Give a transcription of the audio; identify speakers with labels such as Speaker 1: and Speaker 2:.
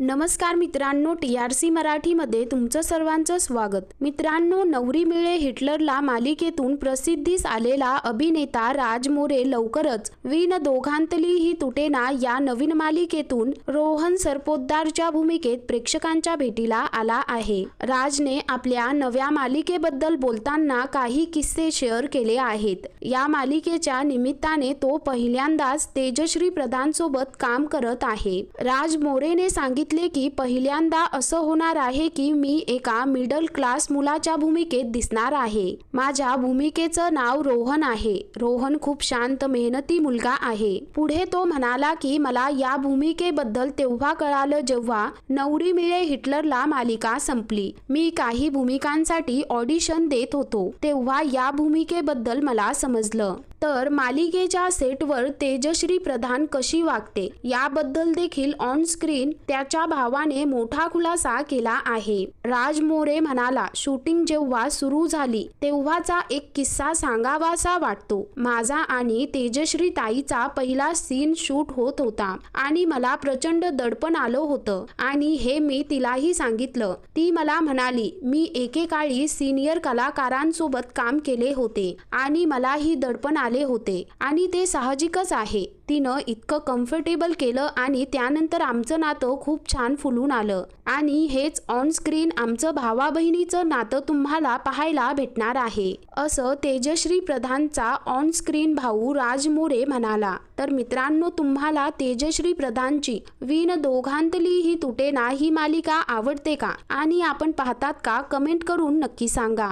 Speaker 1: नमस्कार मित्रांनो T R C मराठीमध्ये तुमचं सर्वांचं स्वागत. मित्रांनो नवरी मिळे हिटलरला मालिकेतून प्रसिद्धीस आलेला अभिनेता राज मोरे लवकरच विन दोघांतली ही तुटेना या नवीन मालिकेतून रोहन सरपोतदारच्या भूमिकेत प्रेक्षकांच्या भेटीला आला आहे. राजने आपल्या नव्या मालिकेबद्दल बोलताना काही किस्से शेअर केले आहेत. या मालिकेच्या निमित्ताने तो पहिल्यांदाच तेजश्री प्रधानसोबत काम करत आहे. राज मोरेने सांगितले की पहिल्यांदा असं होणार आहे की मी एका मिडल क्लास मुलाच्या भूमिकेत दिसणार आहे. माझ्या भूमिकेचं नाव रोहन आहे. रोहन खूप शांत मेहनती मुलगा आहे. पुढे तो म्हणाला की मला या भूमिकेबद्दल तेव्हा कळालं जेव्हा नवरी मिळे हिटलरला मालिका संपली. मी काही भूमिकांसाठी ऑडिशन देत होतो. तेव्हा या भूमिकेबद्दल मला समजलं. तर मालिकेच्या सेटवर तेजश्री प्रधान कशी वागते याबद्दल देखील ऑन स्क्रीन त्याच्या भावाने मोठा खुलासा केला आहे. राज मोरे म्हणाला शूटिंग जेव्हा सुरू झाली तेव्हाचा एक किस्सा सांगावासा वाटतो. माझा आणि तेजश्री ताईचा पहिला सीन शूट होत होता आणि मला प्रचंड दडपण आलं होतं आणि हे मी तिलाही सांगितलं. ती मला म्हणाली मी एकेकाळी सिनियर कलाकारांसोबत काम केले होते आणि मलाही दडपण आले होते. आणि ते साहजिकच आहे. तिनं इतकं कम्फर्टेबल केलं आणि त्यानंतर आमचं नातं खूप छान फुलून आलं. आणि हेच ऑन स्क्रीन आमचं भावा बहिणीचं नातं तुम्हाला पाहायला भेटणार आहे. असं तेजश्री प्रधानचा ऑन स्क्रीन भाऊ राज मोरे म्हणाला. तर मित्रांनो तुम्हाला तेजश्री प्रधानची विन दोघांतली ही तुटे ना ही मालिका आवडते का? आणि आपण पाहतात का? कमेंट करून नक्की सांगा.